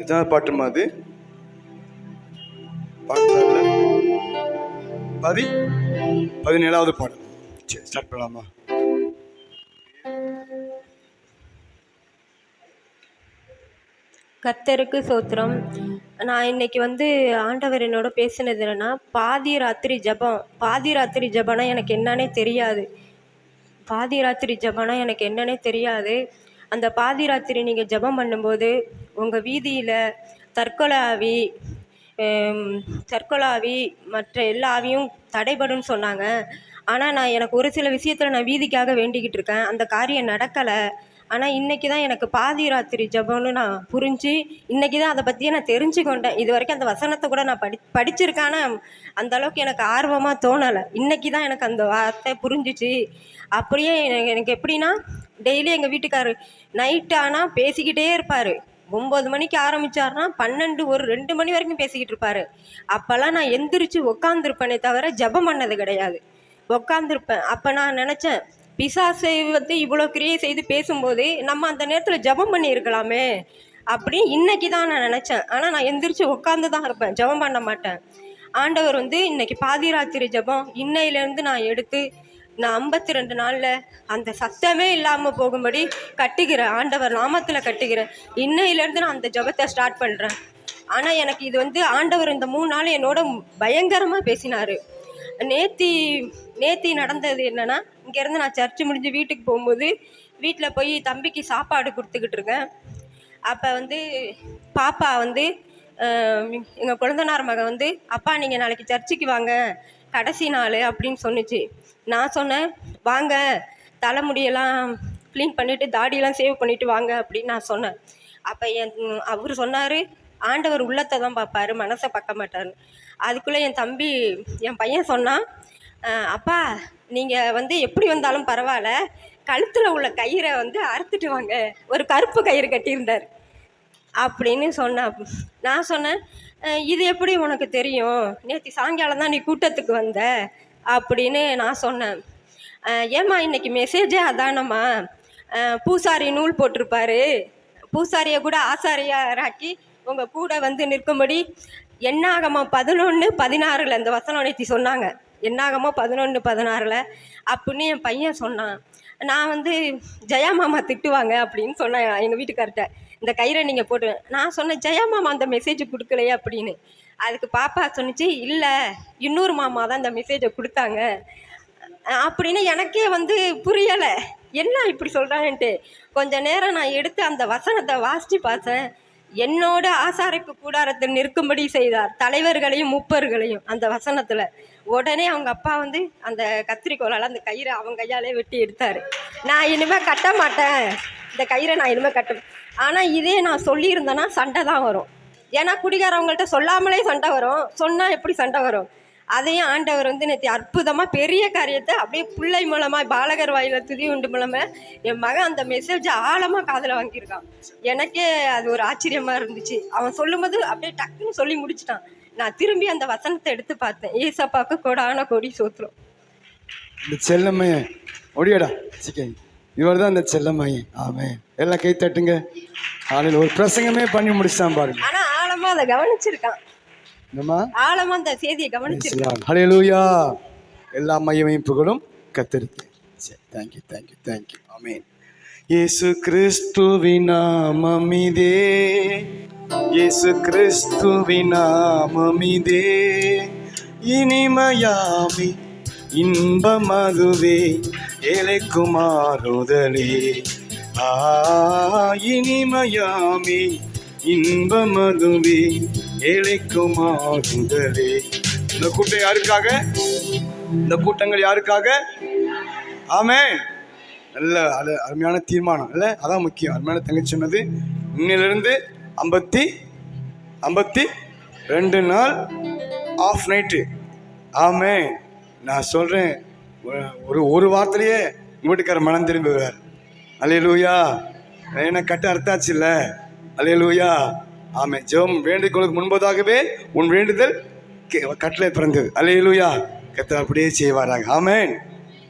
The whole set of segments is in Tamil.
எத்தனை பாட்டுமா அது. பாட்டு பதி பதினேழாவது பாடல் சரி ஸ்டார்ட் பண்ணலாமா? கத்தருக்கு சோத்திரம். நான் இன்னைக்கு வந்து ஆண்டவர் என்னோட பேசினது என்னன்னா பாதி ராத்திரி ஜெபம். பாதி ராத்திரி ஜபனா எனக்கு என்னன்னே தெரியாது. பாதி ராத்திரி ஜபனா எனக்கு என்னன்னே தெரியாது. அந்த பாதி ராத்திரி நீங்கள் ஜெபம் பண்ணும்போது உங்கள் வீதியில் தற்கொலை ஆவி தற்கொலை ஆவி மற்ற எல்லா ஆவியும் தடைபடும்னு சொன்னாங்க. ஆனால் நான் எனக்கு ஒரு சில விஷயத்தில் நான் வீதிக்காக வேண்டிக்கிட்டு இருக்கேன். அந்த காரியம் நடக்கலை. ஆனால் இன்றைக்கி தான் எனக்கு பாதி ராத்திரி ஜபம்னு நான் புரிஞ்சு இன்றைக்கி தான் அதை பற்றியே நான் தெரிஞ்சுக்கொண்டேன். இது வரைக்கும் அந்த வசனத்தை கூட நான் படி படிச்சிருக்கேன் ஆனால் அந்த அளவுக்கு எனக்கு ஆர்வமாக தோணலை. இன்னைக்கு தான் எனக்கு அந்த வார்த்தை புரிஞ்சிச்சு. அப்படியே எனக்கு எனக்கு எப்படின்னா டெய்லி எங்கள் வீட்டுக்காரர் நைட் ஆனால் பேசிக்கிட்டே இருப்பார். ஒம்பது மணிக்கு ஆரம்பிச்சாருன்னா பன்னெண்டு ஒரு ரெண்டு மணி வரைக்கும் பேசிக்கிட்டு இருப்பாரு. அப்போல்லாம் நான் எந்திரிச்சு உக்காந்துருப்பேனே தவிர ஜெபம் பண்ணது கிடையாது. உக்காந்துருப்பேன். அப்போ நான் நினச்சேன் பிசாசை வந்து இவ்வளோ கிரியை செய்து பேசும்போது நம்ம அந்த நேரத்தில் ஜெபம் பண்ணியிருக்கலாமே அப்படின்னு இன்னைக்கு தான் நான் நினச்சேன். ஆனால் நான் எந்திரிச்சு உட்காந்து தான் இருப்பேன். ஜெபம் பண்ண மாட்டேன். ஆண்டவர் வந்து இன்னைக்கு பாதி ராத்திரி ஜெபம் இன்னையிலேருந்து நான் எடுத்து நான் ஐம்பத்தி ரெண்டு நாளில் அந்த சத்தமே இல்லாமல் போகும்படி கட்டுகிறேன் ஆண்டவர் நாமத்தில் கட்டுகிறேன் இன்னையிலேருந்து நான் அந்த ஜபத்தை ஸ்டார்ட் பண்ணுறேன் ஆனால் எனக்கு இது வந்து ஆண்டவர் இந்த மூணு நாள் என்னோட பயங்கரமாக பேசினார். நேத்தி நேத்தி நடந்தது என்னன்னா இங்கேருந்து நான் சர்ச்சு முடிஞ்சு வீட்டுக்கு போகும்போது வீட்டில் போய் தம்பிக்கு சாப்பாடு கொடுத்துக்கிட்டு இருக்கேன். அப்போ வந்து பாப்பா வந்து எங்கள் குழந்தனார் மகன் வந்து அப்பா நீங்கள் நாளைக்கு சர்ச்சுக்கு வாங்க. கடைசி நாள் அப்படின்னு சொன்னுச்சு. நான் சொன்னேன் வாங்க தலைமுடியெல்லாம் க்ளீன் பண்ணிவிட்டு தாடியெல்லாம் சேவ் பண்ணிவிட்டு வாங்க அப்படின்னு நான் சொன்னேன். அப்போ என் அவர் சொன்னார் ஆண்டவர் உள்ளத்தை தான் பார்ப்பாரு மனசை பார்க்க மாட்டார். அதுக்குள்ளே என் தம்பி என் பையன் சொன்னான் அப்பா நீங்கள் வந்து எப்படி வந்தாலும் பரவாயில்ல கழுத்தில் உள்ள கயிறை வந்து அறுத்துட்டு வாங்க ஒரு கருப்பு கயிறு கட்டியிருந்தார். அப்படின்னு சொன்னேன் நான் சொன்னேன் இது எப்படி உனக்கு தெரியும்? நேற்று சாயங்காலம் தான் நீ கூட்டத்துக்கு வந்த அப்படின்னு நான் சொன்னேன். ஏம்மா இன்னைக்கு மெசேஜே அதானம்மா? பூசாரி நூல் போட்டிருப்பாரு. பூசாரியை கூட ஆசாரியாராக்கி உங்கள் கூட வந்து நிற்கும்படி என்னாகமோ பதினொன்று பதினாறில் இந்த வசனம் நேற்று சொன்னாங்க. என்னாகமோ பதினொன்று பதினாறில் அப்படின்னு என் பையன் சொன்னான். நான் வந்து ஜெயா மாமா திட்டுவாங்க அப்படின்னு சொன்னேன் எங்கள் வீட்டுக்கார்ட்ட. இந்த கயிறை நீங்கள் போட்டு நான் சொன்னேன் ஜெயா மாமா அந்த மெசேஜ் கொடுக்கலையே அப்படின்னு. அதுக்கு பாப்பா சொன்னிச்சு இல்லை இன்னொரு மாமா தான் இந்த மெசேஜை கொடுத்தாங்க. அப்படின்னு எனக்கே வந்து புரியலை. என்ன இப்படி சொல்கிறான்ட்டு கொஞ்ச நேரம் நான் எடுத்து அந்த வசனத்தை வாசித்து பார்த்தேன். என்னோட ஆசாரிப்பு கூடாரத்தில் நிற்கும்படி செய்தார் தலைவர்களையும் முப்பர்களையும் அந்த வசனத்தில். உடனே அவங்க அப்பா வந்து அந்த கத்திரிக்கோலால் அந்த கயிறை அவங்க கையாலே வெட்டி எடுத்தார். நான் இனிமேல் கட்ட மாட்டேன். இந்த கயிறை நான் இனிமேல் கட்ட ஆனால் இதே நான் சொல்லியிருந்தேன்னா சண்டை தான் வரும். ஏன்னா குடிகாரவங்கள்ட்ட சொல்லாமலே சண்டை வரும். சொன்னால் எப்படி சண்டை வரும்? அதையும் ஆண்டவர் வந்து நேற்று அற்புதமாக பெரிய காரியத்தை அப்படியே பிள்ளை மூலமாக பாலகர் வாயில துதி உண்டு மூலமாக என் மகன் அந்த மெசேஜை ஆழமாக காதில் வாங்கியிருக்கான். எனக்கே அது ஒரு ஆச்சரியமாக இருந்துச்சு. அவன் சொல்லும்போது அப்படியே டக்குன்னு சொல்லி முடிச்சிட்டான். நான் திரும்பி அந்த வசனத்தை எடுத்து பார்த்தேன். ஏசப்பாவுக்கு கொடான கொடி சோத்துரும். செல்லம்மையே ஒடியடா இவர் தான் இந்த செல்லம்மையன் ஆமே எல்லாம் கை தட்டுங்க. காலையில் ஒரு பிரசங்கமே பண்ணி முடிச்சிட்டான் பாருங்க. ஆனால் ஆழமாக அதை கவனிச்சிருக்கான். என்னம்மா? ஆழமாக அந்த செய்தியை கவனிச்சிருக்கான். ஹalleluya எல்லா மையமையும் புகழும் கத்திருக்கு சரி தேங்க்யூ தேங்க்யூ தேங்க்யூ ஆமேன் இயேசு கிறிஸ்துவின் நாமமிதே இயேசு கிறிஸ்துவின் நாமமிதே இனிமையாமி இன்பமதுவே ஏழைக்குமாறுதலே ஆ இனிமையாமி இன்பமதுவே ஏழைக்குமாறுதலே இந்த கூட்டம் யாருக்காக? இந்த கூட்டங்கள் யாருக்காக? ஆமே நல்ல அது அருமையான தீர்மானம். இல்லை அதான் முக்கியம். அருமையான தங்கச்சி சொன்னது. இன்னிலிருந்து ஐம்பத்தி ஐம்பத்தி ரெண்டு நாள் ஆஃப் நைட்டு. ஆமே நான் சொல்கிறேன் ஒரு ஒரு வாரத்திலேயே உங்க வீட்டுக்காரர் மனம் திரும்புவார் அலையலூயா என்ன கட்ட அர்த்தாச்சு இல்லை? அலையலூயா ஆமாம் ஜெபம் வேண்டுகோளுக்கு முன்பதாகவே உன் வேண்டுதல் கே- கட்டளை பிறந்தது. அலையலூயா கத்த அப்படியே செய்வாராங்க ஆமேன்.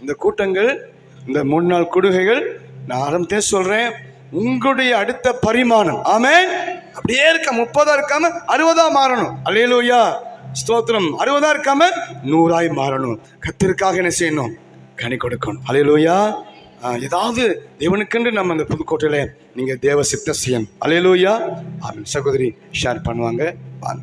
இந்த கூட்டங்கள் இந்த மூணு நாள் கொடுகைகள் நான் ஆரம்பத்தே சொல்கிறேன் உங்களுடைய அடுத்த பரிமாணம். ஆமேன். அப்படியே இருக்க முப்பதாக இருக்காம அறுபதாக மாறணும். அல்லேலூயா. ஸ்தோத்திரம். அறுபதா இருக்காம நூறாய் மாறணும். கத்திற்காக என்ன செய்யணும்? கனி கொடுக்கணும். அலையலூயா ஏதாவது தேவனுக்கென்று நம்ம அந்த புதுக்கோட்டையில நீங்க தேவ சித்தம் செய்யணும். அலையலூயா ஆமாம் சகோதரி ஷேர் பண்ணுவாங்க. வாங்க.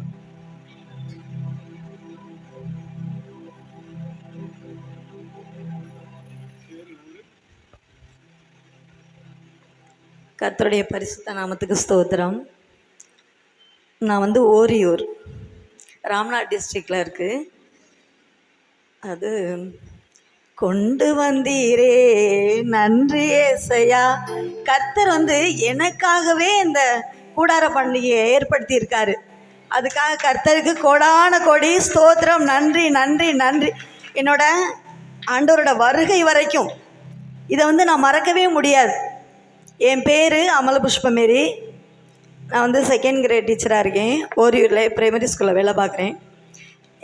கத்தருடைய பரிசுத்த நாமத்துக்கு ஸ்தோத்திரம். நான் வந்து ஓரியூர். ராம்நாத் டிஸ்ட்ரிக்டில் இருக்குது அது கொண்டு வந்தீரே நன்றி ஏசையா. கர்த்தர் வந்து எனக்காகவே இந்த கூடார பண்டிகையை ஏற்படுத்தியிருக்காரு. அதுக்காக கர்த்தருக்கு கோடான கோடி ஸ்தோத்திரம். நன்றி நன்றி நன்றி. என்னோட ஆண்டவரோட வருகை வரைக்கும் இதை வந்து நான் மறக்கவே முடியாது. என் பேர் அமல புஷ்பமேரி நான் வந்து செகண்ட் கிரேட் டீச்சராக இருக்கேன். ஓரியூரில் ப்ரைமரி ஸ்கூலில் வேலை பார்க்குறேன்.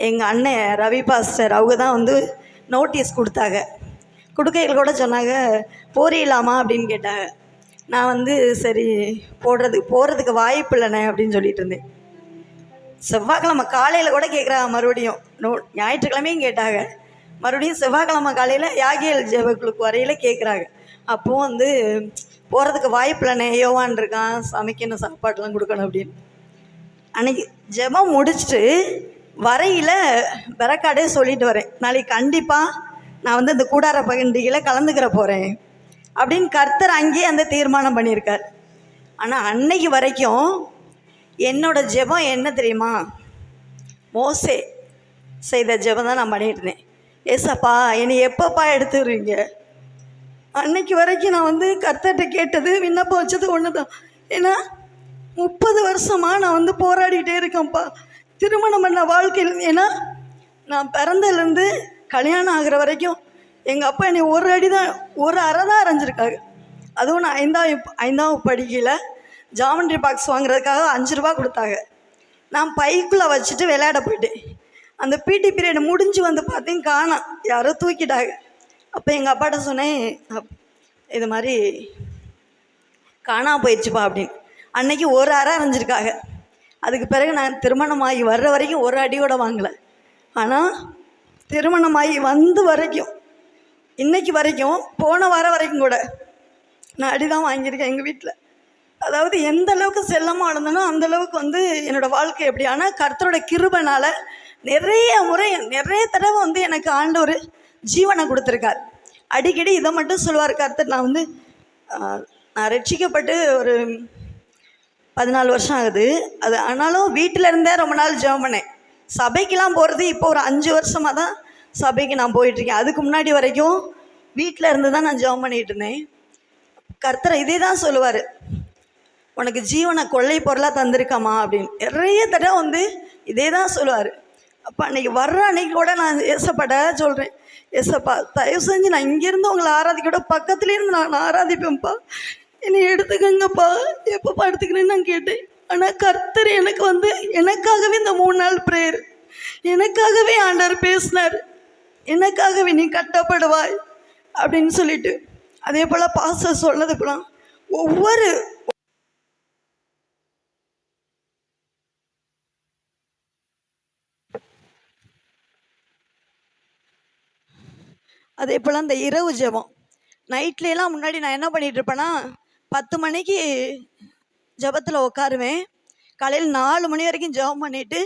எங்கள் அண்ணன் ரவி பாஸ்டர் அவங்க தான் வந்து நோட்டீஸ் கொடுத்தாங்க. கொடுக்கையில் கூட சொன்னாங்க போறீலாமா அப்படின்னு கேட்டாங்க. நான் வந்து சரி போடுறதுக்கு போகிறதுக்கு வாய்ப்பு இல்லைண்ணே அப்படின்னு சொல்லிட்டு இருந்தேன். செவ்வாய்க்கிழமை காலையில் கூட கேட்குறாங்க மறுபடியும். நோ ஞாயிற்றுக்கிழமையும் கேட்டாங்க. மறுபடியும் செவ்வாய்க்கிழமை காலையில் யாகியல் ஜெபக்குழுக்கு வரையில் கேட்குறாங்க அப்போது வந்து போகிறதுக்கு வாய்ப்பு யோவான் இருக்கான் சமைக்கணும் சாப்பாடெலாம் கொடுக்கணும் அப்படின்னு. அன்னைக்கு ஜெபம் முடிச்சுட்டு வரையில் பெறக்காடே சொல்லிட்டு வரேன். நாளைக்கு கண்டிப்பாக நான் வந்து இந்த கூடார பண்டிகையில் கலந்துக்கிற போகிறேன் அப்படின்னு கர்த்தர் அங்கேயே அந்த தீர்மானம் பண்ணியிருக்கார். ஆனால் அன்னைக்கு வரைக்கும் என்னோடய ஜெபம் என்ன தெரியுமா? மோசே செய்த ஜெபம் தான் நான் பண்ணிட்டு இருந்தேன். ஏசப்பா என்னை எப்பப்பா எடுத்துடுறீங்க? அன்னைக்கு வரைக்கும் நான் வந்து கர்த்தர்கிட்ட கேட்டது விண்ணப்பம் வச்சது ஒன்று தான் ஏன்னா முப்பது வருஷமாக நான் வந்து போராடிக்கிட்டே இருக்கேன்ப்பா. திருமணம் பண்ண வாழ்க்கையில் ஏன்னா நான் பிறந்ததுலேருந்து கல்யாணம் ஆகிற வரைக்கும் எங்கள் அப்பா என்னை ஒரு அடி தான் ஒரு அறை தான் அரைஞ்சிருக்காங்க அதுவும் நான் ஐந்தாம் ஐந்தாம் படிக்கையில் ஜாமெண்ட்ரி பாக்ஸ் வாங்குறதுக்காக அஞ்சு ரூபா கொடுத்தாங்க. நான் பைக்குள்ளே வச்சுட்டு விளையாட போயிட்டேன். அந்த பிடி பீரியட் முடிஞ்சு வந்து பார்த்தீங்க காணாம் யாரோ தூக்கிட்டாங்க. அப்போ எங்கள் அப்பாட்ட சொன்னேன் இது மாதிரி காணா போயிடுச்சுப்பா அப்படின்னு. அன்னைக்கு ஒரு அறை அரைஞ்சிருக்காங்க அதுக்கு பிறகு நான் திருமணமாகி வர்ற வரைக்கும் ஒரு அடியோட வாங்கலை. ஆனால் திருமணமாகி வந்து வரைக்கும் இன்னைக்கு வரைக்கும் போன வாரம் வரைக்கும் கூட நான் அடி தான் வாங்கியிருக்கேன் எங்கள் வீட்டில் அதாவது எந்த அளவுக்கு செல்லமாக இருந்தனோ அந்த அளவுக்கு வந்து என்னோடய வாழ்க்கை எப்படி. ஆனால் கர்த்தரோட கிருபனால் நிறைய முறை நிறைய தடவை வந்து எனக்கு ஆண்டவர் ஜீவனை கொடுத்துருக்கார். அடிக்கடி இதை மட்டும் சொல்லுவார் கர்த்தர். நான் வந்து நான் ரட்சிக்கப்பட்டு ஒரு பதினாலு வருஷம் ஆகுது. அது ஆனாலும் வீட்டில் இருந்தே ரொம்ப நாள் ஜெபம் பண்ணேன். சபைக்கெலாம் போகிறது இப்போ ஒரு அஞ்சு வருஷமாக தான் சபைக்கு நான் போயிட்டுருக்கேன். அதுக்கு முன்னாடி வரைக்கும் வீட்டில் இருந்து தான் நான் ஜெபம் பண்ணிகிட்டு இருந்தேன். கர்த்தரை இதே தான் சொல்லுவார். உனக்கு ஜீவனை கொள்ளை பொருளாக தந்திருக்காமா அப்படின்னு. நிறைய தடவை வந்து இதே தான் சொல்லுவார். அப்போ அன்றைக்கி வர்ற அன்னைக்கு கூட நான் ஏசப்பட சொல்கிறேன் எஸ்ப்பா தயவு செஞ்சு நான் இங்கேருந்து உங்களை ஆராதிக்கோட பக்கத்துலேருந்து நான் ஆராதிப்பேன்ப்பா. என்னை எடுத்துக்கங்கப்பா. எப்போப்பா எடுத்துக்கிறேன்னு நான் கேட்டேன். ஆனால் கர்த்தர் எனக்கு வந்து எனக்காகவே இந்த மூணு நாள் ப்ரேயர் எனக்காகவே ஆண்டார் பேசினார். எனக்காகவே நீ கட்டப்படுவாய் அப்படின்னு சொல்லிட்டு. அதே போல் பாச சொன்னதுக்குலாம் ஒவ்வொரு அதே போல் அந்த இரவு ஜெபம். நைட்லலாம் முன்னாடி நான் என்ன பண்ணிட்டு இருப்பேன்னா பத்து மணிக்கு ஜெபத்தில் உட்காருவேன் காலையில் நாலு மணி வரைக்கும் ஜெபம் பண்ணிவிட்டு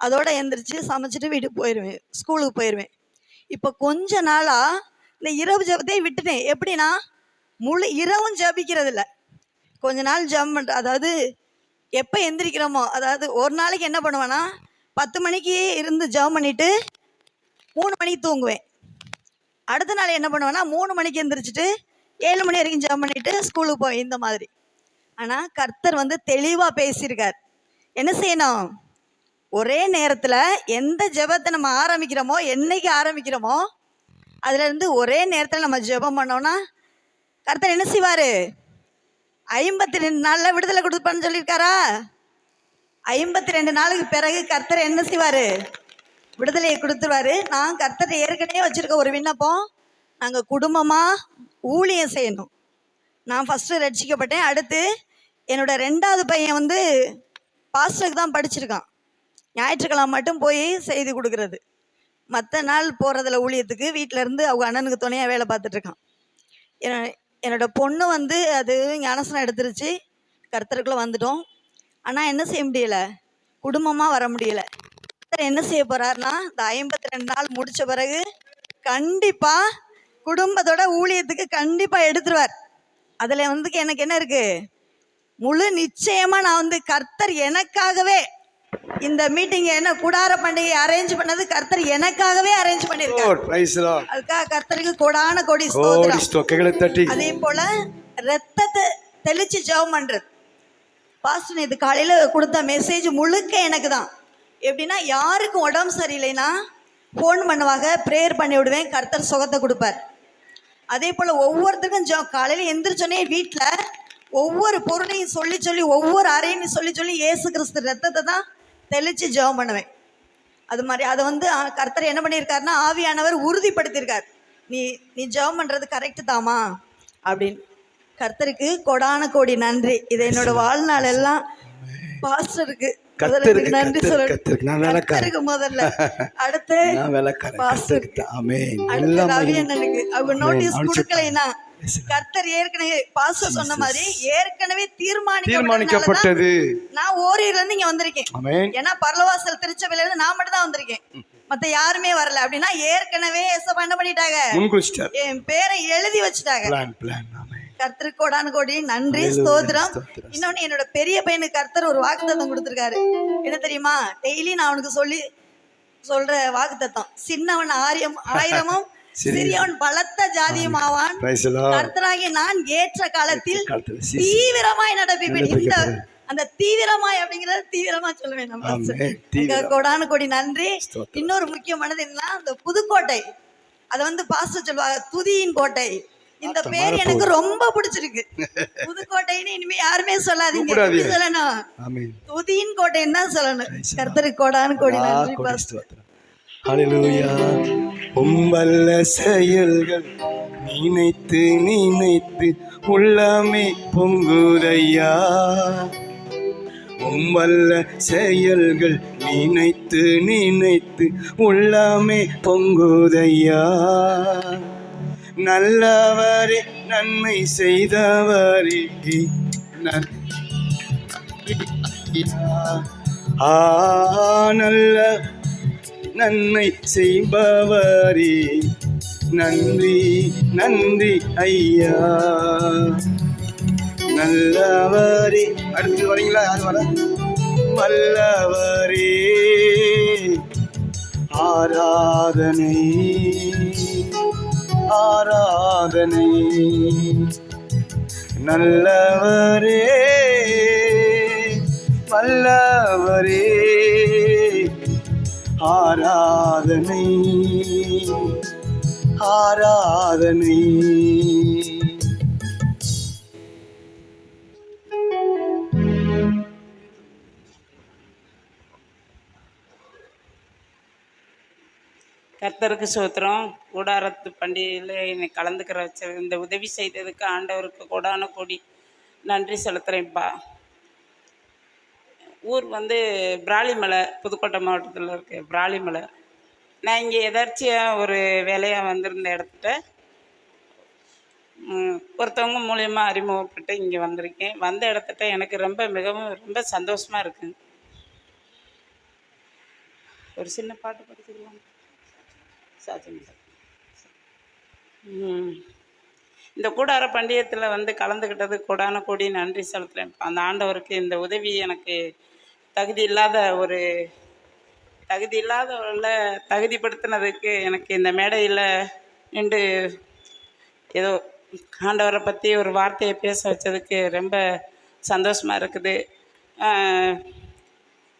அதோட எந்திரிச்சு சமைச்சிட்டு வீட்டுக்கு போயிடுவேன் ஸ்கூலுக்கு போயிடுவேன் இப்போ கொஞ்ச நாளாக இந்த இரவு ஜெபத்தையும் விட்டுட்டேன். எப்படின்னா முழு இரவும் ஜெபிக்கிறதில்ல கொஞ்ச நாள் ஜெபம் பண்ணுற அதாவது எப்போ எந்திரிக்கிறோமோ அதாவது ஒரு நாளைக்கு என்ன பண்ணுவேன்னா பத்து மணிக்கு இருந்து ஜெபம் பண்ணிவிட்டு மூணு மணிக்கு தூங்குவேன். அடுத்த நாள் என்ன பண்ணுவேன்னா மூணு மணிக்கு எந்திரிச்சிட்டு ஏழு மணி வரைக்கும் ஜெபம் பண்ணிட்டு ஸ்கூலுக்கு போய் இந்த மாதிரி. ஆனால் கர்த்தர் வந்து தெளிவாக பேசியிருக்கார். என்ன செய்யணும்? ஒரே நேரத்தில் எந்த ஜெபத்தை நம்ம ஆரம்பிக்கிறோமோ என்னைக்கு ஆரம்பிக்கிறோமோ அதுலேருந்து ஒரே நேரத்தில் நம்ம ஜெபம் பண்ணோம்னா கர்த்தர் என்ன செய்வார்? ஐம்பத்தி ரெண்டு நாளில் விடுதலை கொடுப்பான்னு சொல்லியிருக்காரா? ஐம்பத்தி ரெண்டு நாளுக்கு பிறகு கர்த்தர் என்ன செய்வார்? விடுதலையை கொடுத்துருவாரு. நான் கர்த்தர் ஏற்கனவே வச்சுருக்க ஒரு விண்ணப்பம். நாங்கள் குடும்பமாக ஊழியம் செய்யணும். நான் ஃபஸ்ட்டு ரட்சிக்கப்பட்டேன். அடுத்து என்னோட ரெண்டாவது பையன் வந்து பாஸ்டருக்கு தான் படிச்சிருக்கான். ஞாயிற்றுக்கிழமை மட்டும் போய் செய்தி கொடுக்கறது. மற்ற நாள் போகிறதுல ஊழியத்துக்கு. வீட்டில் இருந்து அவங்க அண்ணனுக்கு துணையாக வேலை பார்த்துட்ருக்கான் என்ன என்னோட பொண்ணு வந்து அது ஞானசனம் எடுத்துருச்சு. கர்த்தருக்குள்ளே வந்துட்டோம். ஆனால் என்ன செய்ய முடியலை? குடும்பமாக வர முடியலை. கர்த்தர் என்ன செய்ய போகிறாருன்னா இந்த ஐம்பத்தி ரெண்டு நாள் முடித்த பிறகு கண்டிப்பாக குடும்பத்தோட ஊழியத்துக்கு கண்டிப்பாக எடுத்துருவார். அதில் வந்து எனக்கு என்ன இருக்குது முழு நிச்சயமாக நான் வந்து கர்த்தர் எனக்காகவே இந்த மீட்டிங் என்ன கூடார பண்டிகை அரேஞ்ச் பண்ணது கர்த்தர் எனக்காகவே அரேஞ்ச் the Lord. அதுக்காக கர்த்தருக்கு கொடான கொடி கோடி ஸ்தோத்திரம். அதே போல ரத்தத்தை தெளிச்சு ஜெபம் பண்றது. பாஸ்டர் இது காலையில கொடுத்த மெசேஜ் முழுக்க எனக்கு தான். எப்படின்னா யாருக்கும் உடம்பு சரியில்லைன்னா ஃபோன் பண்ணுவாங்க ப்ரேயர் பண்ணி விடுவேன் கர்த்தர் சுகத்தை கொடுப்பார். அதே போல் ஒவ்வொருத்தருக்கும் ஜெபம் காலையில் எந்திரிச்சோன்னே வீட்டில் ஒவ்வொரு பொருளையும் சொல்லி சொல்லி ஒவ்வொரு அறையும் சொல்லி சொல்லி இயேசு கிறிஸ்து ரத்தத்தை தான் தெளித்து ஜெபம் பண்ணுவேன். அது மாதிரி அதை வந்து கர்த்தர் என்ன பண்ணியிருக்காருன்னா ஆவியானவர் உறுதிப்படுத்தியிருக்கார். நீ நீ ஜெபம் பண்ணுறது கரெக்டு தாமா அப்படின்னு. கர்த்தருக்கு கொடான கோடி நன்றி. இது என்னோட வாழ்நாள் எல்லாம் பாஸ்டருக்கு. நன்றி. நான் முதல்ல. அடுத்து. ஆமென். எல்லாம். அண்ணனுக்கு அவங்க நோட்டீஸ் sir. கர்த்தர் ஏற்கனவே பாஸ்டர் சொன்ன மாதிரி ஏற்கனவே தீர்மானிக்கப்பட்டது. நான் ஓரியில இருந்து இங்க வந்திருக்கேன். ஏன்னா பரலவாசல் திருச்சபையில இருந்து நான் மட்டும் தான் வந்திருக்கேன். மத்த யாருமே வரல. அப்படின்னா ஏற்கனவே என்ன பண்ணிட்டாங்க? என் பேரை எழுதி வச்சுட்டாங்க. கர்த்தருக்கு கோடானு கோடி நன்றி. ஸ்தோத்திரம் ஸ்தோத்திரம். இன்னொன்னு என்னோட பெரிய பையனுக்கு கர்த்தர் ஒரு வாக்குத்தத்தம் கொடுத்துருக்காரு என்ன தெரியுமா டெய்லி நான் அவனுக்கு சொல்லி சொல்ற வாக்குத்தத்தம் சின்னவன் ஆரியம் ஆயிரமும். சிறியவன் பலத்த ஜாதியும் ஆவான் பிரைஸ் the Lord. கர்த்தராகி நான் ஏற்ற காலத்தில் தீவிரமாய் நடப்பிப்பேன் இந்த. அந்த தீவிரமாய் அப்படிங்கறது தீவிரமா சொல்லுவேன் நம்ம. கொடானு கொடி நன்றி. இன்னொரு முக்கியமானது என்னன்னா இந்த புதுக்கோட்டை அதை வந்து பாஸ்டர் சொல்லுவாங்க துதியின் கோட்டை இந்த பேர். எனக்கு ரொம்ப பிடிச்சிருக்கு. புதுக்கோட்டைன்னு இனிமே யாருமே சொல்லாதீங்க. சொல்லணும். துதியின் கோட்டைன்னு தான் சொல்லணும். Praise the கர்த்தருக்கு கோடானு கோடி. ஹalleluya. உம்பல்ல செயல்கள் நினைத்து நினைத்து உள்ளமே பொங்குதையா? உம்பல்ல செயல்கள் நினைத்து நினைத்து உள்ளமே பொங்குதையா? நல்லவரே நன்மை செய்தவரே. ஆ நல்ல நன்மை செய்பவரே. நன்றி நன்றி ஐயா. நல்லவரே. அடுத்து வரீங்களா? யார் வர? வல்லவரே. ஆராதனை. ஆராதனை. நல்லவரே வல்லவரே ஆராதனை ஆராதனை. கர்த்தருக்கு சோத்திரம் கூடாரத்து பண்டிகையில் என்னை கலந்துக்கிற வச்ச இந்த உதவி செய்ததுக்கு ஆண்டவருக்கு கோடான கோடி நன்றி செலுத்துகிறேன்ப்பா ஊர் வந்து பிராலிமலை புதுக்கோட்டை மாவட்டத்தில் இருக்குது பிராலிமலை. நான் இங்கே எதார்ச்சியாக ஒரு வேலையாக வந்திருந்த இடத்துல ஒருத்தவங்க மூலயமா அறிமுகப்பட்டு இங்கே வந்திருக்கேன். வந்த இடத்துல எனக்கு ரொம்ப மிகவும் ரொம்ப சந்தோஷமாக இருக்குங்க ஒரு சின்ன பாட்டு படிச்சுக்கலாம். சாத்தியம் இந்த கூடார பண்டிகத்தில் வந்து கலந்துக்கிட்டது கூடான கூடி நன்றி செலுத்துகிறேன் அந்த ஆண்டவருக்கு இந்த உதவி எனக்கு தகுதி இல்லாத ஒரு தகுதி இல்லாதவர்கள தகுதிப்படுத்தினதுக்கு எனக்கு இந்த மேடையில் நின்று ஏதோ ஆண்டவரை பற்றி ஒரு வார்த்தையை பேச வச்சதுக்கு ரொம்ப சந்தோஷமாக இருக்குது.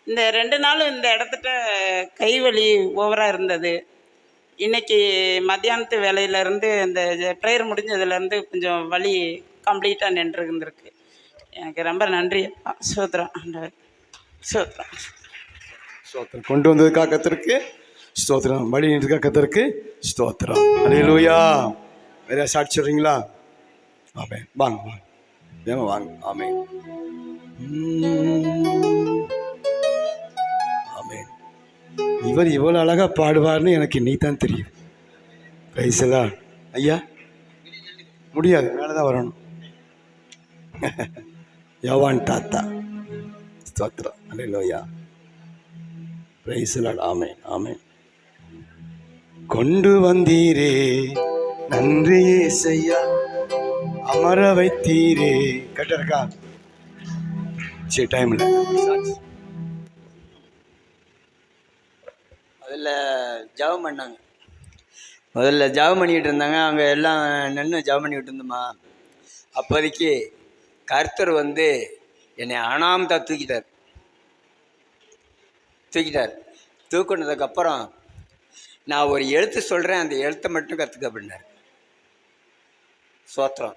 இந்த ரெண்டு நாளும் இந்த இடத்துட்ட கைவலி ஓவராக இருந்தது. இன்னைக்கு மத்தியானத்து வேலையிலேருந்து இந்த ப்ரேயர் முடிஞ்சதுலேருந்து கொஞ்சம் வலி கம்ப்ளீட்டாக நின்று இருந்திருக்கு எனக்கு ரொம்ப நன்றி. அப்பா. சோத்திரம் ஆண்டவர். சோத்திரம் ஸ்தோத்திரம் கொண்டு வந்ததுக்காக கத்திருக்கு ஸ்தோத்திரம். வழி நின்றதுக்காக கத்திருக்கு ஸ்தோத்திரம். அலையலூயா வேற சாட்சி சொல்றீங்களா? ஆமே வாங்க வாங்க. ஏமா வாங்க. ஆமே ஆமே இவர் இவ்வளோ அழகாக பாடுவார்னு எனக்கு இன்னைக்கு தான் தெரியும். பிரைசலா ஐயா முடியாது மேலே தான் வரணும். யோவான் தாத்தா. ஸ்தோத்திரம். அல்லையா பிரைசலாட் ஆமே ஆமே கொண்டு வந்தீரே நன்றி செய்யா அமர வைத்தீரே. கரெக்டாக இருக்கா? சரி இல்லை. முதல்ல ஜெபம் பண்ணாங்க. முதல்ல ஜெபம் பண்ணிக்கிட்டு இருந்தாங்க. அவங்க எல்லாம் நின்று ஜெபம் பண்ணிக்கிட்டு இருந்தோமா? அப்போதைக்கு கர்த்தர் வந்து என்னை அனாமத்தா தூக்கிட்டார். தூக்கிட்டார். தூக்குனதுக்கப்புறம் நான் ஒரு எழுத்து சொல்கிறேன் அந்த எழுத்தை மட்டும் கற்றுக்க அப்படின்னார். சோத்திரம்.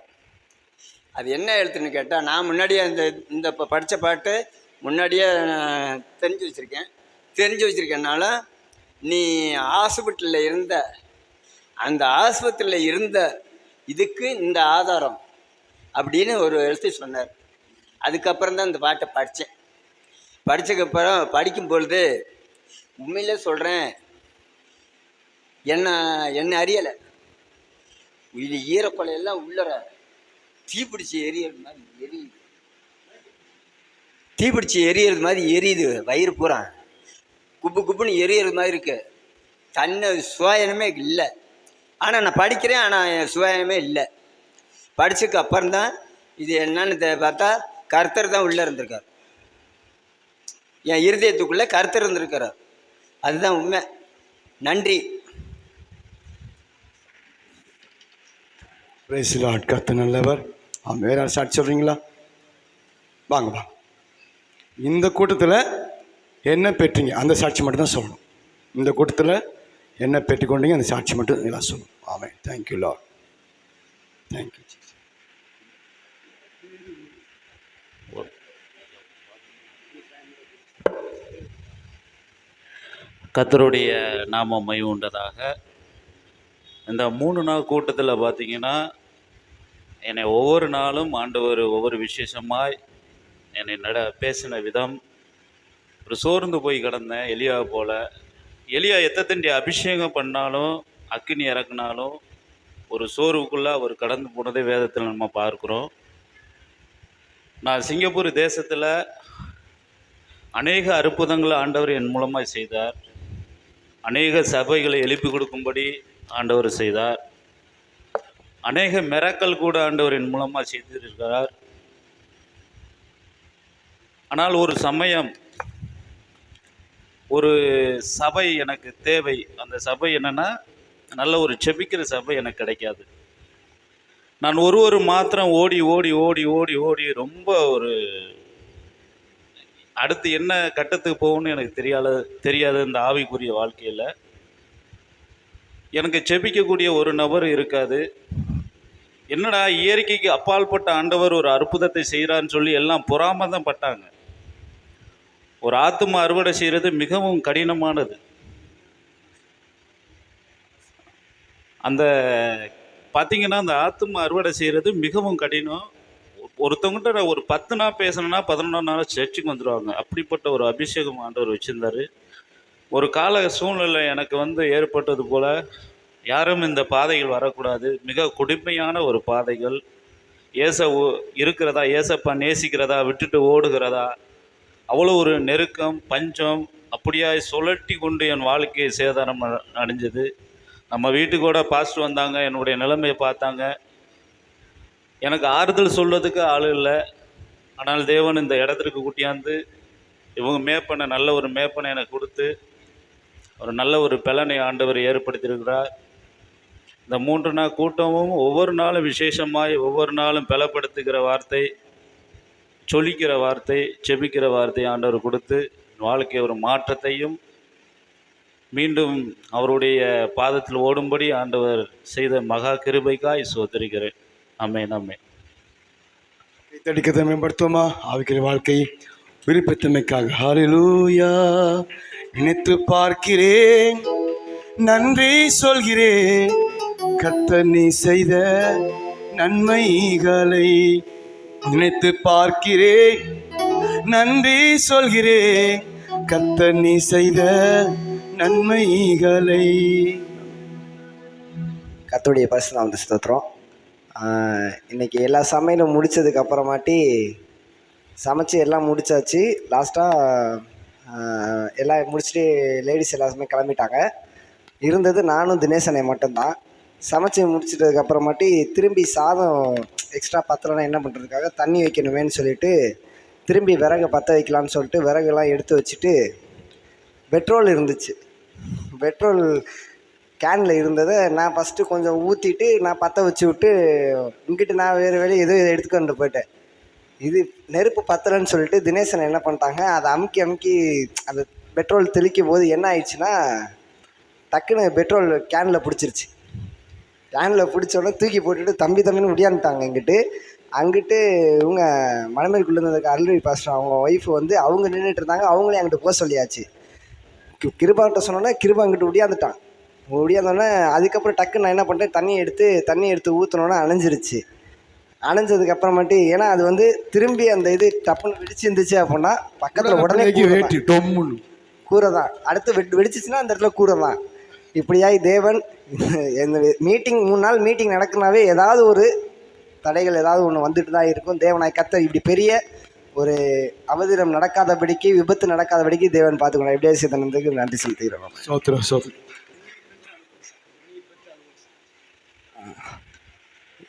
அது என்ன எழுத்துன்னு கேட்டால் நான் முன்னாடியே இந்த இந்த இப்போ படித்த பாட்டு முன்னாடியே நான் தெரிஞ்சு வச்சுருக்கேன். தெரிஞ்சு வச்சுருக்கனால நீ ஹாஸ்பிட்டலில் இருந்த அந்த ஆஸ்பத்திரியில் இருந்த இதுக்கு இந்த ஆதாரம் அப்படின்னு ஒரு எழுத்து சொன்னார். அதுக்கப்புறம் தான் இந்த பாட்டை படித்தேன் படித்ததுக்கப்புறம் படிக்கும் பொழுது உண்மையிலே சொல்கிறேன் என்ன என்ன அறியலை. இது ஈரக்கொலையெல்லாம் உள்ளற தீப்பிடிச்சு எரியறது மாதிரி எரியுது. தீப்பிடிச்சி எரியறது மாதிரி எரியுது வயிறு பூரா. குப்பு குப்புன்னு எரியற மாதிரி இருக்கு. தன்னை சுவாயனமே இல்லை. ஆனால் நான் படிக்கிறேன் ஆனால் என் சுவாயனமே இல்லை. படித்ததுக்கு அப்புறம் தான் இது என்னன்னு பார்த்தா கர்த்தர் தான் உள்ளே இருந்திருக்கார். என் இருதயத்துக்குள்ளே கருத்து இருந்திருக்கிறார். அதுதான் உண்மை. நன்றி. பிரைஸ்லாட் கத்து நல்லவர். அவன் வேற யாரும் சாட்சி சொல்கிறீங்களா வாங்க வாங்க. இந்த கூட்டத்தில் என்ன பெற்றீங்க? அந்த சாட்சி மட்டும் தான் சொல்லணும். இந்த கூட்டத்தில் என்ன பெற்றுக்கொண்டீங்க? அந்த சாட்சி மட்டும் எல்லாம் சொல்லணும். ஆமாம் தேங்க்யூ லாட் தேங்க்யூ கத்தருடைய நாம மை உண்டதாக. இந்த மூணு நாள் கூட்டத்தில் பார்த்தீங்கன்னா என்னை ஒவ்வொரு நாளும் ஆண்டவர் ஒவ்வொரு விசேஷமாய் என்னை நட பேசின விதம் ஒரு சோர்ந்து போய் கிடந்தேன் எலியா போல. எலியா எத்தத்தண்டி அபிஷேகம் பண்ணாலும் அக்கினி இறக்குனாலும் ஒரு சோர்வுக்குள்ளே அவர் கடந்து போனதே வேதத்தில் நம்ம பார்க்குறோம். நான் சிங்கப்பூர் தேசத்தில் அநேக அற்புதங்களை ஆண்டவர் என் மூலமாக செய்தார். அநேக சபைகளை எழுப்பி கொடுக்கும்படி ஆண்டவர் செய்தார். அநேக மிரக்கல் கூட ஆண்டவர் என் மூலமாக செய்திருக்கிறார். ஆனால் ஒரு சமயம் ஒரு சபை எனக்கு தேவை. அந்த சபை என்னென்னா நல்ல ஒரு செபிக்கிற சபை எனக்கு கிடைக்காது. நான் ஒரு ஒரு மாத்திரம் ஓடி ஓடி ஓடி ஓடி ஓடி ரொம்ப ஒரு அடுத்து என்ன கட்டத்துக்கு போகணும்னு எனக்கு தெரியாத தெரியாத இந்த ஆவிக்குரிய வாழ்க்கையில். எனக்கு செபிக்கக்கூடிய ஒரு நபர் இருக்காது. என்னடா இயற்கைக்கு அப்பால்பட்ட ஆண்டவர் ஒரு அற்புதத்தை செய்கிறான்னு சொல்லி எல்லாம் பொறாம தான் பட்டாங்க. ஒரு ஆத்மா அறுவடை செய்கிறது மிகவும் கடினமானது. அந்த பார்த்தீங்கன்னா அந்த ஆத்மா அறுவடை செய்கிறது மிகவும் கடினம். ஒருத்தவங்கிட்ட நான் ஒரு பத்து நாள் பேசணும்னா பதினொன்றாம் நாள் சர்ச்சுக்கு வந்துடுவாங்க அப்படிப்பட்ட ஒரு அபிஷேகம் ஆண்டவர் வச்சுருந்தார். ஒரு கால சூழ்நிலை எனக்கு வந்து ஏற்பட்டது போல் யாரும் இந்த பாதைகள் வரக்கூடாது. மிக கொடுமையான ஒரு பாதைகள். ஏச இருக்கிறதா? ஏசப்பா நேசிக்கிறதா? விட்டுட்டு ஓடுகிறதா? அவ்வளோ ஒரு நெருக்கம் பஞ்சம் அப்படியாய் சுழட்டி கொண்டு என் வாழ்க்கையை சேதாரம் அடைஞ்சது. நம்ம வீட்டுக்கூட கூட பாஸ்ட் வந்தாங்க என்னுடைய நிலைமையை பார்த்தாங்க. எனக்கு ஆறுதல் சொல்வதுக்கு ஆள் இல்லை. ஆனால் தேவன் இந்த இடத்திற்கு கூட்டியாந்து இவங்க மேப்பனை நல்ல ஒரு மேப்பனை எனக்கு கொடுத்து ஒரு நல்ல ஒரு பலனை ஆண்டவர் ஏற்படுத்தியிருக்கிறார். இந்த மூன்று நாள் கூட்டமும் ஒவ்வொரு நாளும் விசேஷமாய் ஒவ்வொரு நாளும் பலப்படுத்துகிற வார்த்தை. சொல்லிக்கிற வார்த்தை செபிக்கிற வார்த்தை ஆண்டவர் கொடுத்து வாழ்க்கை ஒரு மாற்றத்தையும் மீண்டும் அவருடைய பாதத்தில் ஓடும்படி ஆண்டவர் செய்த மகா கிருபைக்காய் சோதரிக்கிறேன் அம்மே நம்மே தடிக்கத்தை மேம்படுத்துவோமா? ஆவிக்கிற வாழ்க்கை விருப்பத்தமைக்காக ஹாலிலூயா நினைத்து பார்க்கிறேன் நன்றி சொல்கிறேன். கர்த்தர் நீ செய்த நன்மைகளை நினைத்து பார்க்கிறேன். நன்றி சொல்கிறேன். கர்த்தர் நீ செய்த நன்மைகளை. கர்த்தருடைய பரிசு வந்து ஸ்தோத்திரம் இன்றைக்கி எல்லா சமையலும் முடித்ததுக்கு அப்புறமாட்டி சமைச்சு எல்லாம் முடிச்சாச்சு. லாஸ்ட்டாக எல்லாம் முடிச்சுட்டு லேடிஸ் எல்லாருமே கிளம்பிட்டாங்க. இருந்தது நானும் தினேசனை மட்டும்தான். சமைச்சு முடிச்சிட்டதுக்கு அப்புறமாட்டி திரும்பி சாதம் எக்ஸ்ட்ரா பத்தலைன்னா என்ன பண்ணுறதுக்காக தண்ணி வைக்கணுமேனு சொல்லிட்டு திரும்பி விறகு பற்ற வைக்கலான்னு சொல்லிட்டு விறகுலாம் எடுத்து வச்சுட்டு பெட்ரோல் இருந்துச்சு. பெட்ரோல் கேனில் இருந்ததை நான் ஃபஸ்ட்டு கொஞ்சம் ஊற்றிட்டு நான் பற்ற வச்சு விட்டு இங்கிட்டு நான் வேறு வேலையை எதுவும் எடுத்துக்கொண்டு போயிட்டேன். இது நெருப்பு பத்தலைன்னு சொல்லிட்டு தினேசன் என்ன பண்ணிட்டாங்க அதை அமுக்கி அமுக்கி அந்த பெட்ரோல் தெளிக்கும் போது என்ன ஆயிடுச்சுன்னா டக்குன்னு பெட்ரோல் கேனில் பிடிச்சிருச்சு. கேனில் பிடிச்சோடனே தூக்கி போட்டுட்டு தம்பி தம்பின்னு முடியான்ட்டாங்க இங்கிட்டு. அங்கிட்டு இவங்க மணமேற்குள்ளே இருந்ததுக்கு அருள்வி பாஸ்டர் அவங்க ஒய்ஃப் வந்து அவங்க நின்றுட்டு இருந்தாங்க அவங்களே அங்கிட்டு போக சொல்லியாச்சு. கி- கிருபாகிட்ட சொன்னோன்னே கிருபா அங்கிட்டு ஒடியாந்துட்டான். ஒடியாந்தோடனே அதுக்கப்புறம் டக்குன்னு நான் என்ன பண்ணிட்டேன் தண்ணி எடுத்து தண்ணி எடுத்து ஊற்றினோன்னே அணைஞ்சிருச்சு. அணைஞ்சதுக்கு அப்புறமாட்டி ஏன்னா அது வந்து திரும்பி அந்த இது டப்புன்னு வெடிச்சு இருந்துச்சு அப்படின்னா பக்கத்தில் உடனே கூரை தான். அடுத்து வெட் வெடிச்சிச்சுன்னா அந்த இடத்துல கூரை தான் இப்படியாய் தேவன் இந்த மீட்டிங் மூணு நாள் மீட்டிங் நடக்குனாவே ஏதாவது ஒரு தடைகள் ஏதாவது ஒன்று வந்துட்டு தான் இருக்கும். தேவனாய் கத்த இப்படி பெரிய ஒரு அவதிரம் நடக்காதபடிக்கு விபத்து நடக்காதபடிக்கு தேவன் பார்த்துக்கணும் எப்படியாவது சித்தனத்துக்கு நன்றி செலுத்துகிறோம். சோத்திரம் சோத்திரம்.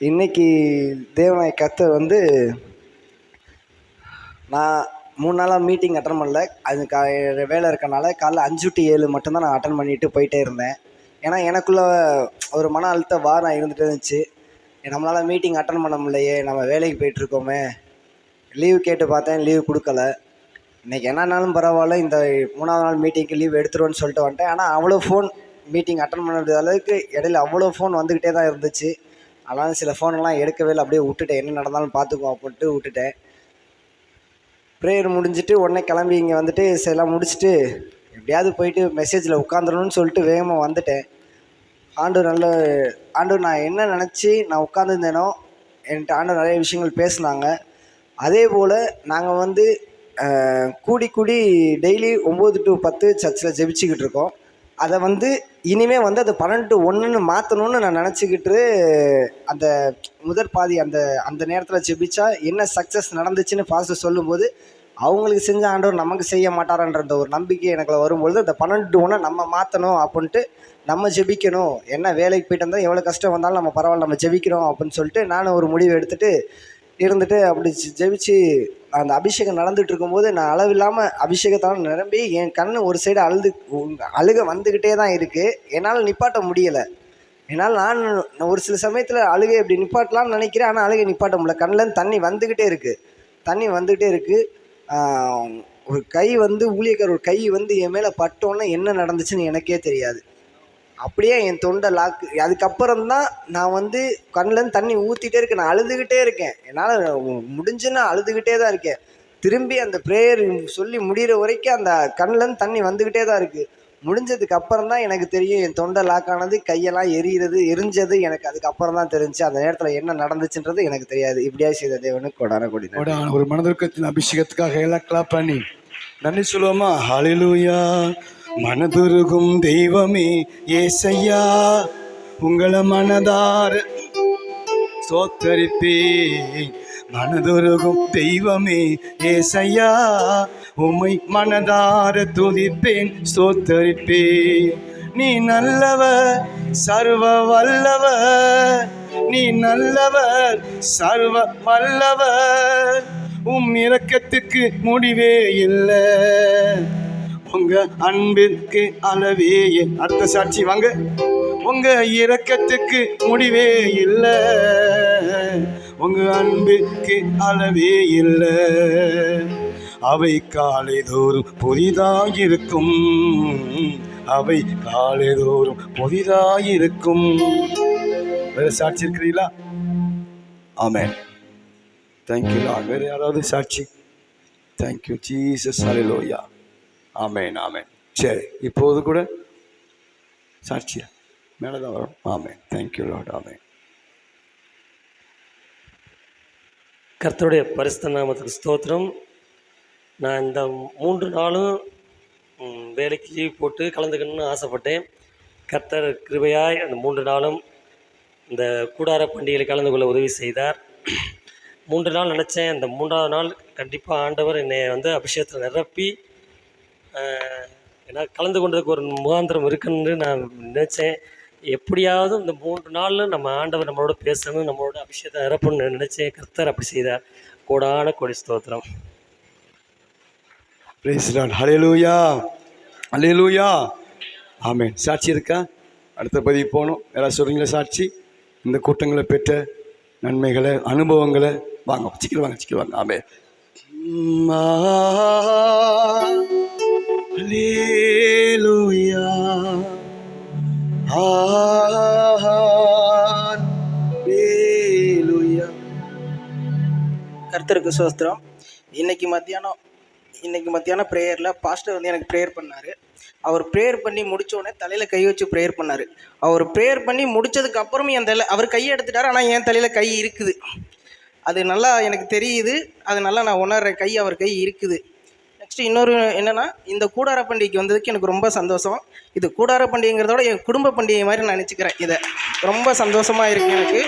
இன்னைக்கு தேவனாய் கத்தர் வந்து நான் மூணு நாளாக மீட்டிங் அட்டன் பண்ணல. அது கா வேலை இருக்கனால காலைல அஞ்சு டு ஏழு மட்டும்தான் நான் அட்டன் பண்ணிட்டு போயிட்டே இருந்தேன். ஏன்னா எனக்குள்ள ஒரு மன அழுத்த வாரம் இருந்துகிட்டே இருந்துச்சு. நம்மளால் மீட்டிங் அட்டன் பண்ண முடியலையே நம்ம வேலைக்கு போயிட்டுருக்கோமே லீவ் கேட்டு பார்த்தேன் லீவ் கொடுக்கல. இன்றைக்கி என்னன்னாலும் பரவாயில்ல இந்த மூணாவது நாள் மீட்டிங்க்கு லீவ் எடுத்துருவோன்னு சொல்லிட்டு வந்துட்டேன். ஆனால் அவ்வளோ ஃபோன் மீட்டிங் அட்டன் பண்ண அளவுக்கு இடையில அவ்வளோ ஃபோன் வந்துக்கிட்டே தான் இருந்துச்சு. ஆனாலும் சில ஃபோனெல்லாம் எடுக்கவே இல்லை அப்படியே விட்டுட்டேன். என்ன நடந்தாலும் பார்த்துக்குவோம் அப்படின்ட்டு விட்டுட்டேன். ப்ரேயர் முடிஞ்சிட்டு உடனே கிளம்பி இங்கே வந்துட்டு சரி எல்லாம் முடிச்சுட்டு எப்படியாவது போயிட்டு மெசேஜில் உட்காந்துடணும்னு சொல்லிட்டு வேகமாக வந்துட்டேன். ஆண்டு நல்ல ஆண்டு நான் என்ன நினச்சி நான் உட்காந்துருந்தேனோ என்கிட்ட ஆண்டு நிறைய விஷயங்கள் பேசினாங்க. அதே போல் நாங்கள் வந்து கூடி கூடி டெய்லி ஒம்பது டு பத்து சர்ச்சில் ஜெபிச்சுக்கிட்டு இருக்கோம். அதை வந்து இனிமே வந்து அது பன்னெண்டு ஒன்றுன்னு மாற்றணும்னு நான் நினச்சிக்கிட்டு அந்த முதற் பாதி அந்த அந்த நேரத்தில் ஜெபிச்சா என்ன சக்ஸஸ் நடந்துச்சுன்னு பாஸ்டர் சொல்லும்போது அவங்களுக்கு செஞ்ச ஆண்டவர் நமக்கு செய்ய மாட்டாரன்ற அந்த ஒரு நம்பிக்கை எனக்குள்ள வரும்பொழுது அந்த பன்னெண்டு ஒன்றை நம்ம மாற்றணும் அப்படின்ட்டு நம்ம ஜெபிக்கணும். என்ன வேலைக்கு போயிட்டு வந்தால் எவ்வளோ கஷ்டம் வந்தாலும் நம்ம பரவாயில்ல நம்ம ஜெபிக்கிறோம் அப்படின்னு சொல்லிட்டு நானும் ஒரு முடிவு எடுத்துகிட்டு இருந்துட்டு அப்படி ஜெபிச்சு அந்த அபிஷேகம் நடந்துட்டு இருக்கும்போது நான் அளவில்லாமல் அபிஷேகத்தால் நிரம்பி என் கண் ஒரு சைடு அழுது அழுக வந்துக்கிட்டே தான் இருக்குது என்னால் நிப்பாட்ட முடியலை. என்னால் நான் ஒரு சில சமயத்தில் அழுகை இப்படி நிப்பாட்டலாம்னு நினைக்கிறேன். ஆனால் அழுகை நிப்பாட்ட முடியல. கண்ணில் தண்ணி வந்துக்கிட்டே இருக்குது தண்ணி வந்துக்கிட்டே இருக்குது ஒரு கை வந்து ஊழியக்கார ஒரு கை வந்து என் மேலே பட்டோன்னே என்ன நடந்துச்சுன்னு எனக்கே தெரியாது. அப்படியே என் தொண்டை லாக்கு அதுக்கப்புறம் தான் நான் வந்து கண்ணிலேருந்து தண்ணி ஊற்றிட்டே இருக்கேன். நான் அழுதுகிட்டே இருக்கேன். என்னால் முடிஞ்சுன்னா அழுதுகிட்டே தான் இருக்கேன். திரும்பி அந்த ப்ரேயர் சொல்லி முடிகிற வரைக்கும் அந்த கண்ணிலேருந்து தண்ணி வந்துக்கிட்டே தான் இருக்குது முடிஞ்சதுக்கு அப்புறம் தான் எனக்கு தெரியும் என் தொண்டை லாக்கானது கையெல்லாம் எரியிறது எரிஞ்சது எனக்கு அதுக்கப்புறம் தான் தெரிஞ்சு அந்த நேரத்தில் என்ன நடந்துச்சுன்றது எனக்கு தெரியாது. இப்படியா செய்த தேவனுக்கு கொடான கொடி ஒரு மனதிற்கத்தின் அபிஷேகத்துக்காக எல்லாம் கிளாப் பண்ணி நன்றி சொல்லுவோமா? ஹலிலூயா மனதுருகும் தெய்வமே ஏசையா உங்களை மனதார சோத்தரிப்பேன். மனதுருகும் தெய்வமே ஏசையா உம்மை மனதார துதிப்பேன் சோத்தரிப்பே நீ நல்லவர் சர்வ வல்லவர். நீ நல்லவர் சர்வ வல்லவர். உம் இறக்கத்துக்கு முடிவே இல்லை. உங்க அன்பிற்கு அளவே அடுத்த சாட்சி வாங்க. உங்க இரக்கத்துக்கு முடிவே இல்லை. உங்க அன்பிற்கு அளவே இல்லை. அவை காலைதோறும் புதிதாயிருக்கும். அவை காலைதோறும் புதிதாயிருக்கும். வேற சாட்சி இருக்கிறீங்களா ஆமென். தேங்க்யூ வேறு யாராவது சாட்சி? தேங்க்யூ ஜீசஸ் ஹalleluya ஆமென் ஆமென். சரி இப்போது கூட சாட்சியா? மேலே தான் வரும். Amen. Thank you lord amen. கர்த்தருடைய பரிசுத்த நாமத்துக்கு ஸ்தோத்திரம். நான் இந்த மூன்று நாளும் வேலைக்கு லீவ் போட்டு கலந்துக்கணும்னு ஆசைப்பட்டேன். கர்த்தர் கிருபையாய் அந்த மூன்று நாளும் இந்த கூடார பண்டிகையில் கலந்து கொள்ள உதவி செய்தார். மூன்று நாள் நினச்சேன். இந்த மூன்றாவது நாள் கண்டிப்பாக ஆண்டவர் என்னை வந்து அபிஷேகத்தில் நிரப்பி ஏன்னா கலந்து கொண்டதுக்கு ஒரு முகாந்திரம் இருக்குன்னு நான் நினச்சேன். எப்படியாவது இந்த மூன்று நாளில் நம்ம ஆண்டவர் நம்மளோட பேசணும் நம்மளோட அபிஷேகத்தை நிரப்பணும்னு நினச்சேன். கர்த்தர் அப்படி செய்தார். கோடான கொடி ஸ்தோத்திரம். பிரைஸ் லார்ட் ஹalleluya சாட்சி இருக்கா? அடுத்த பதிவு போகணும். யாராவது சொல்கிறீங்களா சாட்சி? இந்த கூட்டங்களை பெற்ற நன்மைகளை அனுபவங்களை வாங்க. சிக்கல் வாங்க ஆமே வாங்க ஆமென் கர்த்தருக்கு சோஸ்திரம் இன்னைக்கு மத்தியானம் இன்னைக்கு மத்தியானம் ப்ரேயரில் பாஸ்டர் வந்து எனக்கு ப்ரேயர் பண்ணார். அவர் ப்ரேயர் பண்ணி முடித்தோடனே தலையில் கை வச்சு ப்ரேயர் பண்ணார். அவர் ப்ரேயர் பண்ணி முடித்ததுக்கு அப்புறமும் என் தலை அவர் கையை எடுத்துட்டார் ஆனால் என் தலையில் கை இருக்குது. அது நல்லா எனக்கு தெரியுது. அது நல்லா நான் உணர்றேன் கை அவர் கை இருக்குது. நெக்ஸ்ட் இன்னொரு என்னென்னா இந்த கூடார பண்டிகைக்கு வந்ததுக்கு எனக்கு ரொம்ப சந்தோஷம். இது கூடார பண்டிகைங்கிறதோட என் குடும்ப பண்டிகை மாதிரி நான் நினச்சிக்கிறேன் இதை. ரொம்ப சந்தோஷமாக இருக்குது எனக்கு.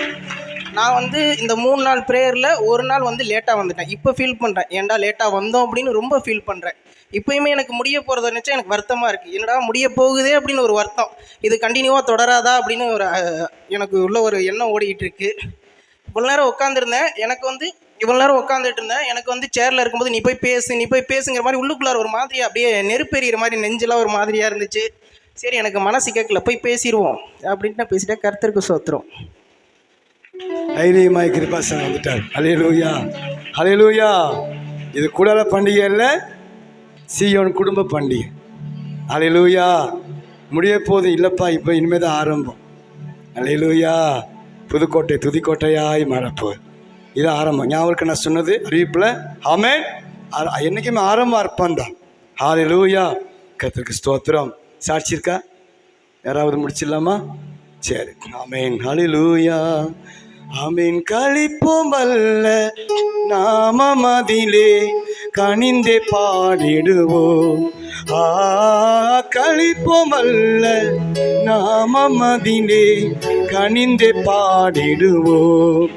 நான் வந்து இந்த மூணு நாள் ப்ரேயரில் ஒரு நாள் வந்து லேட்டாக வந்துட்டேன். இப்போ ஃபீல் பண்ணுறேன் ஏன்டா லேட்டாக வந்தோம் அப்படின்னு ரொம்ப ஃபீல் பண்ணுறேன் இப்போயுமே எனக்கு முடிய போகிறத நினச்சா எனக்கு வருத்தமாக இருக்குது என்னடா முடிய போகுதே அப்படின்னு ஒரு வருத்தம். இது கண்டினியூவாக தொடராதா அப்படின்னு ஒரு எனக்கு உள்ள ஒரு எண்ணம் ஓடிக்கிட்டு இருக்கு. இவ்வளோ நேரம் உட்காந்துருந்தேன் எனக்கு வந்து இவ்வளோ நேரம் உட்காந்துட்டு இருந்தேன். எனக்கு வந்து சேரில் இருக்கும்போது நீ போய் பேசு நீ போய் பேசுங்கிற மாதிரி உள்ளுக்குள்ளார ஒரு மாதிரி அப்படியே நெருப்பெறிகிற மாதிரி நெஞ்செல்லாம் ஒரு மாதிரியாக இருந்துச்சு. சரி எனக்கு மனசு கேட்கல போய் பேசிடுவோம் அப்படின்ட்டு நான் பேசிட்டேன். கருத்தருக்கு சோத்துரும். தைரியமாய் கிருபாசன் வந்துட்டார். அலையலூயா அலையலூயா இது கூடால பண்டிகை இல்லை சியோன் குடும்ப பண்டிகை. அலையலூயா முடிய போது இல்லைப்பா இப்போ இனிமேல் தான் ஆரம்பம். அலையலூயா புதுக்கோட்டை துதிக்கோட்டையாய் மறப்பு இது ஆரம்பம். ஞாபகம் நான் சொன்னது? அறிவிப்பில் ஆமென் என்றைக்குமே என்னைக்குமே ஆரம்பம் அர்ப்பம் தான். லூயா கர்த்தருக்கு ஸ்தோத்திரம். சாட்சி இருக்கா யாராவது முடிச்சிடலாமா? சரி. ஆமேன் ஹalleluya ஆமீன் கழிப்போம் அல்ல நாமமதிலே கனிந்தே பாடிடுவோம். ஆ கழிப்போம் அல்ல நாம மதிலே கனிந்தே பாடிடுவோம்.